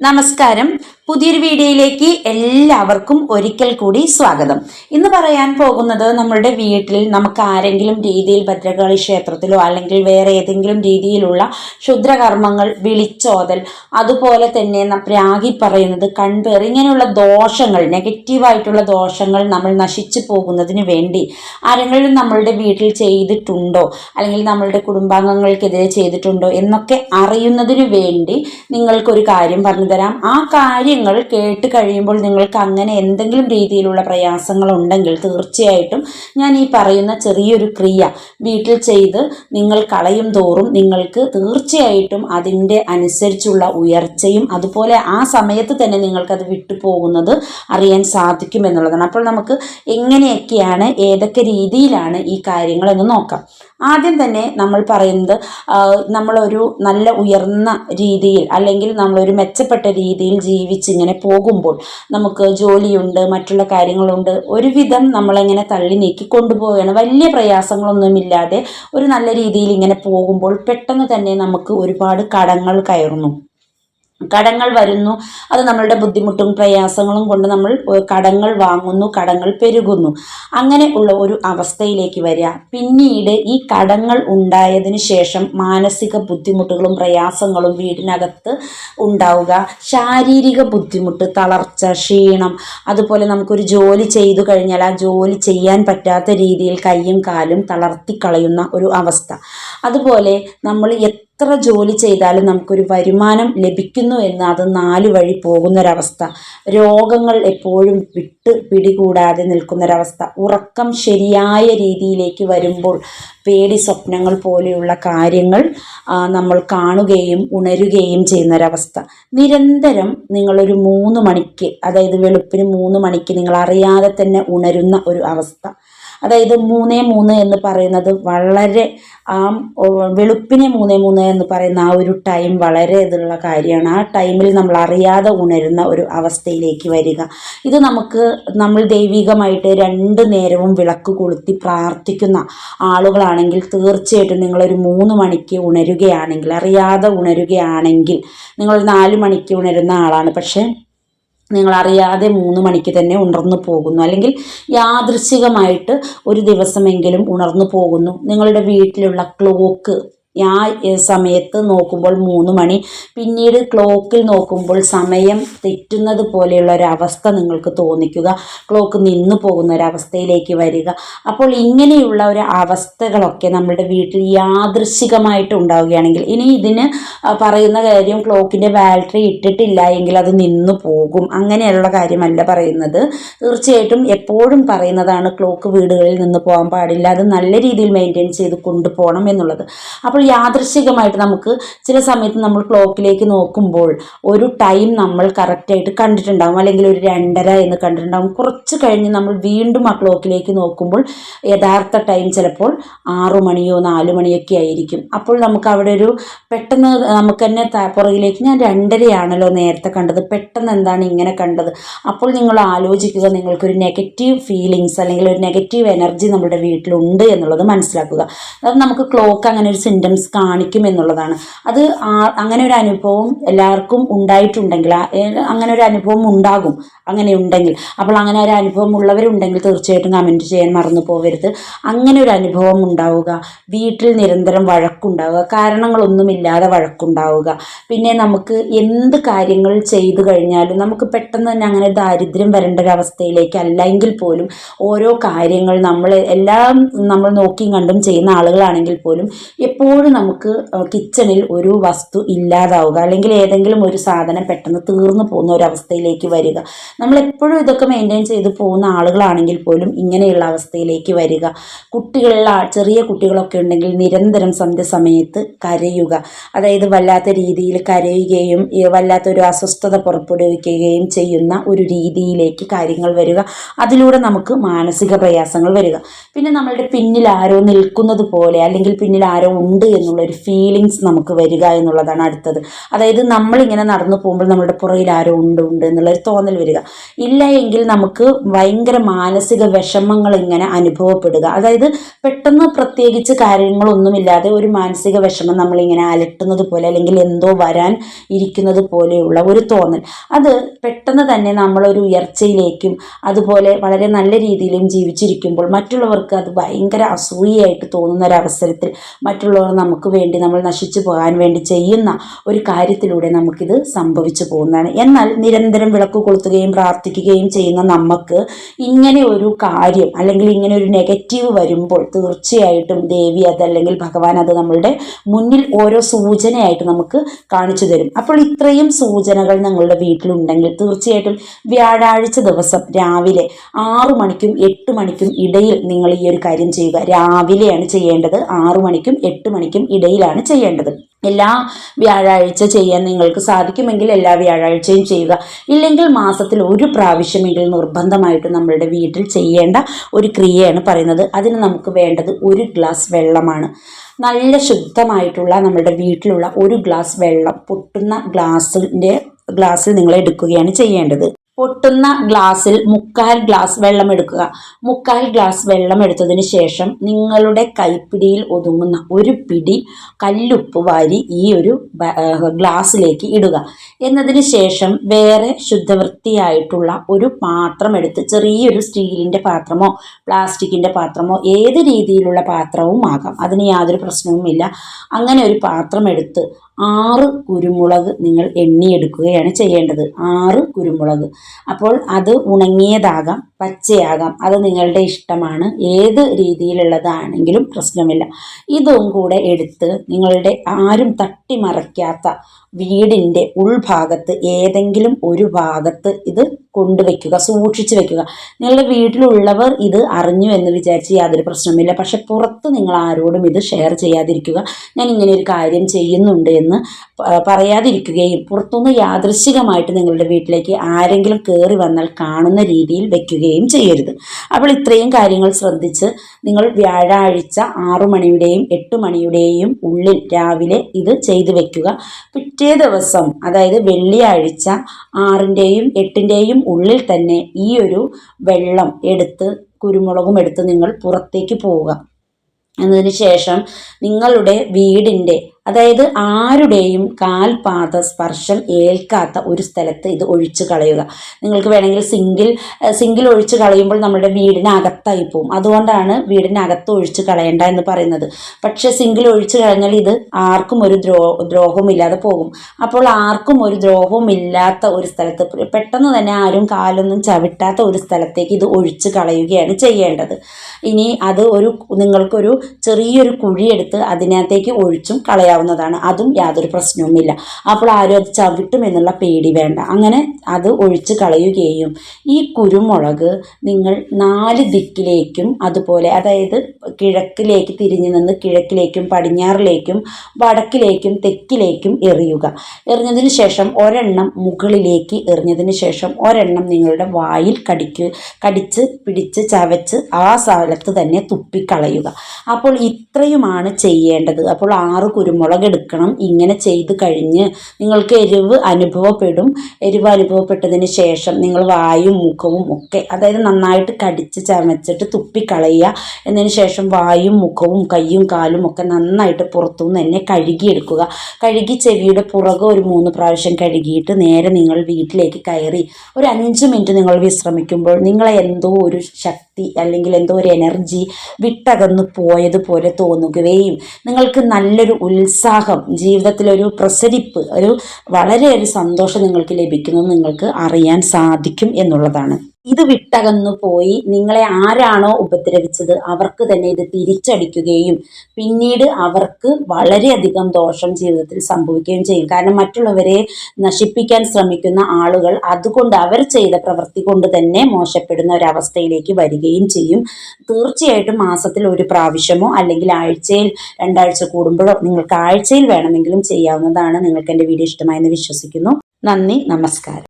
നമസ്കാരം. പുതിയൊരു വീഡിയോയിലേക്ക് എല്ലാവർക്കും ഒരിക്കൽ കൂടി സ്വാഗതം. ഇന്ന് പറയാൻ പോകുന്നത് നമ്മളുടെ വീട്ടിൽ നമുക്ക് ആരെങ്കിലും രീതിയിൽ ഭദ്രകാളി ക്ഷേത്രത്തിലോ അല്ലെങ്കിൽ വേറെ ഏതെങ്കിലും രീതിയിലുള്ള ക്ഷുദ്രകർമ്മങ്ങൾ വിളിച്ചോതൽ അതുപോലെ തന്നെ രാഗി പറയുന്നത് കൺപേർ ഇങ്ങനെയുള്ള ദോഷങ്ങൾ നെഗറ്റീവായിട്ടുള്ള ദോഷങ്ങൾ നമ്മൾ നശിച്ചു പോകുന്നതിന് വേണ്ടി ആരെങ്കിലും നമ്മളുടെ വീട്ടിൽ ചെയ്തിട്ടുണ്ടോ? അല്ലെങ്കിൽ നമ്മളുടെ കുടുംബാംഗങ്ങൾക്കെതിരെ ചെയ്തിട്ടുണ്ടോ? എന്നൊക്കെ അറിയുന്നതിന് വേണ്ടി നിങ്ങൾക്കൊരു കാര്യം പറഞ്ഞു തരാം. ആ കാര്യങ്ങൾ കേട്ട് കഴിയുമ്പോൾ നിങ്ങൾക്ക് അങ്ങനെ എന്തെങ്കിലും രീതിയിലുള്ള പ്രയാസങ്ങൾ ഉണ്ടെങ്കിൽ തീർച്ചയായിട്ടും ഞാൻ ഈ പറയുന്ന ചെറിയൊരു ക്രിയ വീട്ടിൽ ചെയ്ത് നിങ്ങൾ കളയും തോറും നിങ്ങൾക്ക് തീർച്ചയായിട്ടും അതിന്റെ അനുസരിച്ചുള്ള ഉയർച്ചയും അതുപോലെ ആ സമയത്ത് തന്നെ നിങ്ങൾക്കത് വിട്ടുപോകുന്നത് അറിയാൻ സാധിക്കും എന്നുള്ളതാണ്. അപ്പോൾ നമുക്ക് എങ്ങനെയൊക്കെയാണ് ഏതൊക്കെ രീതിയിലാണ് ഈ കാര്യങ്ങളെന്ന് നോക്കാം. ആദ്യം തന്നെ നമ്മൾ പറയുന്നത് നമ്മളൊരു നല്ല ഉയർന്ന രീതിയിൽ അല്ലെങ്കിൽ നമ്മളൊരു മെച്ചപ്പെട്ട രീതിയിൽ ജീവിച്ചിങ്ങനെ പോകുമ്പോൾ നമുക്ക് ജോലിയുണ്ട് മറ്റുള്ള കാര്യങ്ങളുണ്ട് ഒരുവിധം നമ്മളെങ്ങനെ തള്ളി നീക്കി കൊണ്ടുപോവുകയാണ്. വലിയ പ്രയാസങ്ങളൊന്നുമില്ലാതെ ഒരു നല്ല രീതിയിൽ ഇങ്ങനെ പോകുമ്പോൾ പെട്ടെന്ന് തന്നെ നമുക്ക് ഒരുപാട് കടങ്ങൾ കയറുന്നു. കടങ്ങൾ വരുന്നു. അത് നമ്മളുടെ ബുദ്ധിമുട്ടും പ്രയാസങ്ങളും കൊണ്ട് നമ്മൾ കടങ്ങൾ വാങ്ങുന്നു കടങ്ങൾ പെരുകുന്നു. അങ്ങനെ ഉള്ള ഒരു അവസ്ഥയിലേക്ക് വരിക. പിന്നീട് ഈ കടങ്ങൾ ഉണ്ടായതിനു ശേഷം മാനസിക ബുദ്ധിമുട്ടുകളും പ്രയാസങ്ങളും വീടിനകത്ത് ഉണ്ടാവുക. ശാരീരിക ബുദ്ധിമുട്ട് തളർച്ച ക്ഷീണം അതുപോലെ നമുക്കൊരു ജോലി ചെയ്തു കഴിഞ്ഞാൽ ആ ജോലി ചെയ്യാൻ പറ്റാത്ത രീതിയിൽ കൈയും കാലും തളർത്തിക്കളയുന്ന ഒരു അവസ്ഥ. അതുപോലെ നമ്മൾ എത്ര ജോലി ചെയ്താലും നമുക്കൊരു വരുമാനം ലഭിക്കുന്നു എന്ന് അത് നാല് വഴി പോകുന്നൊരവസ്ഥ. രോഗങ്ങൾ എപ്പോഴും വിട്ട് പിടികൂടാതെ നിൽക്കുന്നൊരവസ്ഥ. ഉറക്കം ശരിയായ രീതിയിലേക്ക് വരുമ്പോൾ പേടി സ്വപ്നങ്ങൾ പോലെയുള്ള കാര്യങ്ങൾ നമ്മൾ കാണുകയും ഉണരുകയും ചെയ്യുന്നൊരവസ്ഥ. നിരന്തരം നിങ്ങളൊരു മൂന്ന് മണിക്ക് അതായത് വെളുപ്പിന് മൂന്ന് മണിക്ക് നിങ്ങൾ അറിയാതെ തന്നെ ഉണരുന്ന ഒരു അവസ്ഥ. അതായത് മൂന്നേ മൂന്ന് എന്ന് പറയുന്നത് വളരെ ആ വെളുപ്പിനെ മൂന്നേ മൂന്ന് എന്ന് പറയുന്ന ആ ഒരു ടൈം വളരെ ഇതുള്ള കാര്യമാണ്. ആ ടൈമിൽ നമ്മൾ അറിയാതെ ഉണരുന്ന ഒരു അവസ്ഥയിലേക്ക് വരിക. ഇത് നമുക്ക് നമ്മൾ ദൈവികമായിട്ട് രണ്ട് നേരവും വിളക്ക് കൊളുത്തി പ്രാർത്ഥിക്കുന്ന ആളുകളാണെങ്കിൽ തീർച്ചയായിട്ടും നിങ്ങളൊരു മൂന്ന് മണിക്ക് ഉണരുകയാണെങ്കിൽ അറിയാതെ ഉണരുകയാണെങ്കിൽ നിങ്ങൾ നാല് മണിക്ക് ഉണരുന്ന ആളാണ്. പക്ഷേ നിങ്ങൾ അറിയാതെ മൂന്ന് മണിക്ക് തന്നെ ഉണർന്നു പോകുന്നു. അല്ലെങ്കിൽ യാദൃശ്ചികമായിട്ട് ഒരു ദിവസമെങ്കിലും ഉണർന്നു പോകുന്നു. നിങ്ങളുടെ വീട്ടിലുള്ള ക്ലോക്ക് ആ സമയത്ത് നോക്കുമ്പോൾ മൂന്ന് മണി. പിന്നീട് ക്ലോക്കിൽ നോക്കുമ്പോൾ സമയം തെറ്റുന്നത് പോലെയുള്ള ഒരവസ്ഥ നിങ്ങൾക്ക് തോന്നിക്കുക. ക്ലോക്ക് നിന്നു പോകുന്ന ഒരവസ്ഥയിലേക്ക് വരിക. അപ്പോൾ ഇങ്ങനെയുള്ള ഒരു അവസ്ഥകളൊക്കെ നമ്മുടെ വീട്ടിൽ യാദൃശികമായിട്ട് ഉണ്ടാവുകയാണെങ്കിൽ ഇനി ഇതിന് പറയുന്ന കാര്യം ക്ലോക്കിന്റെ ബാറ്ററി ഇട്ടിട്ടില്ല എങ്കിൽ അത് നിന്നു പോകും. അങ്ങനെയുള്ള കാര്യമല്ല പറയുന്നത്. തീർച്ചയായിട്ടും എപ്പോഴും പറയുന്നതാണ് ക്ലോക്ക് വീടുകളിൽ നിന്ന് പോകാൻ പാടില്ല. അത് നല്ല രീതിയിൽ മെയിന്റെയിൻ ചെയ്ത് കൊണ്ടുപോകണം എന്നുള്ളത്. അപ്പോൾ യാദൃശികമായിട്ട് നമുക്ക് ചില സമയത്ത് നമ്മൾ ക്ലോക്കിലേക്ക് നോക്കുമ്പോൾ ഒരു ടൈം നമ്മൾ കറക്റ്റായിട്ട് കണ്ടിട്ടുണ്ടാകും അല്ലെങ്കിൽ ഒരു രണ്ടര എന്ന് കണ്ടിട്ടുണ്ടാകും കുറച്ച് കഴിഞ്ഞ് നമ്മൾ വീണ്ടും ആ ക്ലോക്കിലേക്ക് നോക്കുമ്പോൾ യഥാർത്ഥ ടൈം ചിലപ്പോൾ ആറു മണിയോ നാലു മണിയൊക്കെ ആയിരിക്കും. അപ്പോൾ നമുക്ക് അവിടെ ഒരു പെട്ടെന്ന് നമുക്ക് തന്നെ പുറകിലേക്ക് ഞാൻ രണ്ടരയാണല്ലോ നേരത്തെ കണ്ടത്. പെട്ടെന്ന് എന്താണ് ഇങ്ങനെ കണ്ടത്? അപ്പോൾ നിങ്ങൾ ആലോചിക്കുക. നിങ്ങൾക്കൊരു നെഗറ്റീവ് ഫീലിങ്സ് അല്ലെങ്കിൽ ഒരു നെഗറ്റീവ് എനർജി നമ്മുടെ വീട്ടിലുണ്ട് എന്നുള്ളത് മനസ്സിലാക്കുക. അത് നമുക്ക് ക്ലോക്ക് അങ്ങനെ ഒരു സിംറ്റംസ് കാണിക്കും എന്നുള്ളതാണ്. അത് അങ്ങനെ ഒരു അനുഭവം എല്ലാവർക്കും ഉണ്ടായിട്ടുണ്ടെങ്കിൽ അങ്ങനെ ഒരു അനുഭവം ഉണ്ടാകും അങ്ങനെ ഉണ്ടെങ്കിൽ. അപ്പോൾ അങ്ങനെ ഒരു അനുഭവം ഉള്ളവരുണ്ടെങ്കിൽ തീർച്ചയായിട്ടും കമന്റ് ചെയ്യാൻ മറന്നു പോകരുത് അങ്ങനെ ഒരു അനുഭവം ഉണ്ടാവുക വീട്ടിൽ നിരന്തരം വഴക്കുണ്ടാവുക കാരണങ്ങളൊന്നുമില്ലാതെ വഴക്കുണ്ടാവുക. പിന്നെ നമുക്ക് എന്ത് കാര്യങ്ങൾ ചെയ്തു കഴിഞ്ഞാലും നമുക്ക് പെട്ടെന്ന് തന്നെ അങ്ങനെ ദാരിദ്ര്യം വരേണ്ട ഒരു അവസ്ഥയിലേക്ക് അല്ലെങ്കിൽ പോലും ഓരോ കാര്യങ്ങൾ നമ്മൾ എല്ലാം നമ്മൾ നോക്കിയും കണ്ടും ചെയ്യുന്ന ആളുകളാണെങ്കിൽ പോലും എപ്പോഴും നമുക്ക് കിച്ചണിൽ ഒരു വസ്തു ഇല്ലാതാവുക അല്ലെങ്കിൽ ഏതെങ്കിലും ഒരു സാധനം പെട്ടെന്ന് തീർന്നു പോകുന്ന ഒരു അവസ്ഥയിലേക്ക് വരിക. നമ്മൾ എപ്പോഴും ഇതൊക്കെ മെയിന്റെയിൻ ചെയ്ത് പോകുന്ന ആളുകളാണെങ്കിൽ പോലും ഇങ്ങനെയുള്ള അവസ്ഥയിലേക്ക് വരിക. കുട്ടികളുള്ള ചെറിയ കുട്ടികളൊക്കെ ഉണ്ടെങ്കിൽ നിരന്തരം സന്ധ്യ സമയത്ത് കരയുക. അതായത് വല്ലാത്ത രീതിയിൽ കരയുകയും വല്ലാത്തൊരു അസ്വസ്ഥത പുറപ്പെടുവിക്കുകയും ചെയ്യുന്ന ഒരു രീതിയിലേക്ക് കാര്യങ്ങൾ വരിക. അതിലൂടെ നമുക്ക് മാനസിക പ്രയാസങ്ങൾ വരിക. പിന്നെ നമ്മളുടെ പിന്നിൽ ആരോ നിൽക്കുന്നത് പോലെ അല്ലെങ്കിൽ പിന്നിൽ ആരോ ഉണ്ട് ഉണ്ട് എന്നുള്ളൊരു ഫീലിങ്സ് നമുക്ക് വരിക എന്നുള്ളതാണ് അടുത്തത്. അതായത് നമ്മളിങ്ങനെ നടന്നു പോകുമ്പോൾ നമ്മുടെ പുറയിൽ ആരോ ഉണ്ട് ഉണ്ട് എന്നുള്ളൊരു തോന്നൽ വരിക. ഇല്ല എങ്കിൽ നമുക്ക് ഭയങ്കര മാനസിക വിഷമങ്ങൾ ഇങ്ങനെ അനുഭവപ്പെടുക. അതായത് പെട്ടെന്ന് പ്രത്യേകിച്ച് കാര്യങ്ങളൊന്നുമില്ലാതെ ഒരു മാനസിക വിഷമം നമ്മളിങ്ങനെ അലട്ടുന്നത് പോലെ അല്ലെങ്കിൽ എന്തോ വരാൻ ഇരിക്കുന്നത് പോലെയുള്ള ഒരു തോന്നൽ. അത് പെട്ടെന്ന് തന്നെ നമ്മളൊരു ഉയർച്ചയിലേക്കും അതുപോലെ വളരെ നല്ല രീതിയിലും ജീവിച്ചിരിക്കുമ്പോൾ മറ്റുള്ളവർക്ക് അത് ഭയങ്കര അസൂയയായിട്ട് തോന്നുന്ന ഒരു അവസരത്തിൽ മറ്റുള്ളവർ നമുക്ക് വേണ്ടി നമ്മൾ നശിച്ചു പോകാൻ വേണ്ടി ചെയ്യുന്ന ഒരു കാര്യത്തിലൂടെ നമുക്കിത് സംഭവിച്ചു പോകുന്നതാണ്. എന്നാൽ നിരന്തരം വിളക്ക് കൊളുത്തുകയും പ്രാർത്ഥിക്കുകയും ചെയ്യുന്ന നമുക്ക് ഇങ്ങനെ ഒരു കാര്യം അല്ലെങ്കിൽ ഇങ്ങനെ ഒരു നെഗറ്റീവ് വരുമ്പോൾ തീർച്ചയായിട്ടും ദേവി അതല്ലെങ്കിൽ ഭഗവാൻ അത് നമ്മളുടെ മുന്നിൽ ഓരോ സൂചനയായിട്ട് നമുക്ക് കാണിച്ചു തരും. അപ്പോൾ ഇത്രയും സൂചനകൾ നിങ്ങളുടെ വീട്ടിലുണ്ടെങ്കിൽ തീർച്ചയായിട്ടും വ്യാഴാഴ്ച ദിവസം രാവിലെ ആറു മണിക്കും എട്ട് മണിക്കും ഇടയിൽ നിങ്ങൾ ഈ ഒരു കാര്യം ചെയ്യുക. രാവിലെയാണ് ചെയ്യേണ്ടത്. ആറു മണിക്കും എട്ട് മണിക്കും ഇടയിലാണ് ചെയ്യേണ്ടത്. എല്ലാ വ്യാഴാഴ്ച ചെയ്യാൻ നിങ്ങൾക്ക് സാധിക്കുമെങ്കിൽ എല്ലാ വ്യാഴാഴ്ചയും ചെയ്യുക. ഇല്ലെങ്കിൽ മാസത്തിൽ ഒരു പ്രാവശ്യമെങ്കിലും നിർബന്ധമായിട്ട് നമ്മളുടെ വീട്ടിൽ ചെയ്യേണ്ട ഒരു ക്രിയയാണ് പറയുന്നത്. അതിന് നമുക്ക് വേണ്ടത് ഒരു ഗ്ലാസ് വെള്ളമാണ്. നല്ല ശുദ്ധമായിട്ടുള്ള നമ്മുടെ വീട്ടിലുള്ള ഒരു ഗ്ലാസ് വെള്ളം പൊട്ടുന്ന ഗ്ലാസിന്റെ ഗ്ലാസ്സിൽ നിങ്ങൾ എടുക്കുകയാണ് ചെയ്യേണ്ടത്. പൊട്ടുന്ന ഗ്ലാസ്സിൽ മുക്കാൽ ഗ്ലാസ് വെള്ളം എടുക്കുക. മുക്കാൽ ഗ്ലാസ് വെള്ളം എടുത്തതിന് ശേഷം നിങ്ങളുടെ കൈപ്പിടിയിൽ ഒതുങ്ങുന്ന ഒരു പിടി കല്ലുപ്പ് വാരി ഈ ഒരു ഗ്ലാസ്സിലേക്ക് ഇടുക. എന്നതിന് ശേഷം വേറെ ശുദ്ധവൃത്തിയായിട്ടുള്ള ഒരു പാത്രം എടുത്ത് ചെറിയൊരു സ്റ്റീലിന്റെ പാത്രമോ പ്ലാസ്റ്റിക്കിന്റെ പാത്രമോ ഏത് രീതിയിലുള്ള പാത്രവും ആകാം. അതിന് യാതൊരു പ്രശ്നവുമില്ല. അങ്ങനെ ഒരു പാത്രം എടുത്ത് ആറ് കുരുമുളക് നിങ്ങൾ എണ്ണിയെടുക്കുകയാണ് ചെയ്യേണ്ടത്. ആറ് കുരുമുളക്. അപ്പോൾ അത് ഉണങ്ങിയതാകാം പച്ചയാകാം. അത് നിങ്ങളുടെ ഇഷ്ടമാണ്. ഏത് രീതിയിലുള്ളതാണെങ്കിലും പ്രശ്നമില്ല. ഇതും കൂടെ എടുത്ത് നിങ്ങളുടെ ആരും തട്ടിമറയ്ക്കാത്ത വീടിന്റെ ഉൾഭാഗത്ത് ഏതെങ്കിലും ഒരു ഭാഗത്ത് ഇത് കൊണ്ടുവയ്ക്കുക സൂക്ഷിച്ച് വെക്കുക. നിങ്ങളുടെ വീട്ടിലുള്ളവർ ഇത് അറിഞ്ഞു എന്ന് വിചാരിച്ച് യാതൊരു പ്രശ്നമില്ല പക്ഷെ പുറത്ത് നിങ്ങൾ ആരോടും ഇത് ഷെയർ ചെയ്യാതിരിക്കുക. ഞാൻ ഇങ്ങനെ ഒരു കാര്യം ചെയ്യുന്നുണ്ട് എന്ന് പറയാതിരിക്കുകയും പുറത്തുനിന്ന് യാദൃശികമായിട്ട് നിങ്ങളുടെ വീട്ടിലേക്ക് ആരെങ്കിലും കയറി വന്നാൽ കാണുന്ന രീതിയിൽ വെക്കുകയും ചെയ്യരുത്. അപ്പോൾ ഇത്രയും കാര്യങ്ങൾ ശ്രദ്ധിച്ച് നിങ്ങൾ വ്യാഴാഴ്ച ആറു മണിയുടെയും എട്ട് മണിയുടെയും ഉള്ളിൽ രാവിലെ ഇത് ചെയ്തു വെക്കുക. പിറ്റേ ദിവസം അതായത് വെള്ളിയാഴ്ച ആറിന്റെയും എട്ടിന്റെയും ഉള്ളിൽ തന്നെ ഈ ഒരു വെള്ളം എടുത്ത് കുരുമുളകും എടുത്ത് നിങ്ങൾ പുറത്തേക്ക് പോവുക. എന്നതിന് ശേഷം നിങ്ങളുടെ വീടിന്റെ അതായത് ആരുടെയും കാൽപാദ സ്പർശം ഏൽക്കാത്ത ഒരു സ്ഥലത്ത് ഇത് ഒഴിച്ചു കളയുക. നിങ്ങൾക്ക് വേണമെങ്കിൽ സിങ്കിൽ സിങ്കിൽ ഒഴിച്ച് കളയുമ്പോൾ നമ്മുടെ വീടിനകത്തായി പോവും. അതുകൊണ്ടാണ് വീടിനകത്ത് ഒഴിച്ച് കളയേണ്ട എന്ന് പറയുന്നത്. പക്ഷേ സിങ്കിൽ ഒഴിച്ച് കളഞ്ഞാൽ ഇത് ആർക്കും ഒരു ദ്രോ ദ്രോഹവും ഇല്ലാതെ പോകും. അപ്പോൾ ആർക്കും ഒരു ദ്രോഹവും ഇല്ലാത്ത ഒരു സ്ഥലത്ത് പെട്ടെന്ന് തന്നെ ആരും കാലൊന്നും ചവിട്ടാത്ത ഒരു സ്ഥലത്തേക്ക് ഇത് ഒഴിച്ച് കളയുകയാണ് ചെയ്യേണ്ടത്. ഇനി അത് ഒരു നിങ്ങൾക്കൊരു ചെറിയൊരു കുഴിയെടുത്ത് അതിനകത്തേക്ക് ഒഴിച്ചും കളയാം ചെയ്യാവുന്നതാണ് അതും യാതൊരു പ്രശ്നവുമില്ല. അപ്പോൾ ആരും അത് ചവിട്ടുമെന്നുള്ള പേടി വേണ്ട. അങ്ങനെ അത് ഒഴിച്ച് കളയുകയും ഈ കുരുമുളക് നിങ്ങൾ നാല് ദിക്കിലേക്കും അതുപോലെ അതായത് കിഴക്കിലേക്ക് തിരിഞ്ഞു നിന്ന് കിഴക്കിലേക്കും പടിഞ്ഞാറിലേക്കും വടക്കിലേക്കും തെക്കിലേക്കും എറിയുക. എറിഞ്ഞതിന് ശേഷം ഒരെണ്ണം മുകളിലേക്ക് എറിഞ്ഞതിന് ശേഷം ഒരെണ്ണം നിങ്ങളുടെ വായിൽ കടിക്ക് കടിച്ച് പിടിച്ച് ചവച്ച് ആ സ്ഥലത്ത് തന്നെ തുപ്പിക്കളയുക. അപ്പോൾ ഇത്രയുമാണ് ചെയ്യേണ്ടത്. അപ്പോൾ ആറ് കുരുമുളക് മുളകെടുക്കണം ഇങ്ങനെ ചെയ്ത് കഴിഞ്ഞ് നിങ്ങൾക്ക് എരിവ് അനുഭവപ്പെടും. എരിവ് അനുഭവപ്പെട്ടതിന് ശേഷം നിങ്ങൾ വായും മുഖവും ഒക്കെ അതായത് നന്നായിട്ട് കടിച്ച് ചമച്ചിട്ട് തുപ്പിക്കളയുക. എന്നതിന് ശേഷം വായും മുഖവും കയ്യും കാലും ഒക്കെ നന്നായിട്ട് പുറത്തുനിന്ന് തന്നെ കഴുകിയെടുക്കുക. കഴുകി ചെവിയുടെ പുറകെ ഒരു മൂന്ന് പ്രാവശ്യം കഴുകിയിട്ട് നേരെ നിങ്ങൾ വീട്ടിലേക്ക് കയറി ഒരു അഞ്ച് മിനിറ്റ് നിങ്ങൾ വിശ്രമിക്കുമ്പോൾ നിങ്ങളെ എന്തോ ഒരു ശക്തി അല്ലെങ്കിൽ എന്തോ ഒരു എനർജി വിട്ടകന്നു പോയതുപോലെ തോന്നുകയും നിങ്ങൾക്ക് നല്ലൊരു ഉത്സാഹം ഉത്സാഹം ജീവിതത്തിലൊരു പ്രസരിപ്പ് ഒരു വളരെ ഒരു സന്തോഷം നിങ്ങൾക്ക് ലഭിക്കുന്നത് നിങ്ങൾക്ക് അറിയാൻ സാധിക്കും എന്നുള്ളതാണ്. ഇത് വിട്ടകന്നു പോയി നിങ്ങളെ ആരാണോ ഉപദ്രവിച്ചത് അവർക്ക് തന്നെ ഇത് തിരിച്ചടിക്കുകയും പിന്നീട് അവർക്ക് വളരെയധികം ദോഷം ജീവിതത്തിൽ സംഭവിക്കുകയും ചെയ്യും. കാരണം മറ്റുള്ളവരെ നശിപ്പിക്കാൻ ശ്രമിക്കുന്ന ആളുകൾ അതുകൊണ്ട് അവർ ചെയ്ത പ്രവൃത്തി കൊണ്ട് തന്നെ മോശപ്പെടുന്ന ഒരവസ്ഥയിലേക്ക് വരികയും ചെയ്യും. തീർച്ചയായിട്ടും മാസത്തിൽ ഒരു പ്രാവശ്യമോ അല്ലെങ്കിൽ ആഴ്ചയിൽ രണ്ടാഴ്ച കൂടുമ്പോഴോ നിങ്ങൾക്ക് ആഴ്ചയിൽ വേണമെങ്കിലും ചെയ്യാവുന്നതാണ് നിങ്ങൾക്ക് എന്റെ വീഡിയോ ഇഷ്ടമായെന്ന് വിശ്വസിക്കുന്നു. നന്ദി നമസ്കാരം.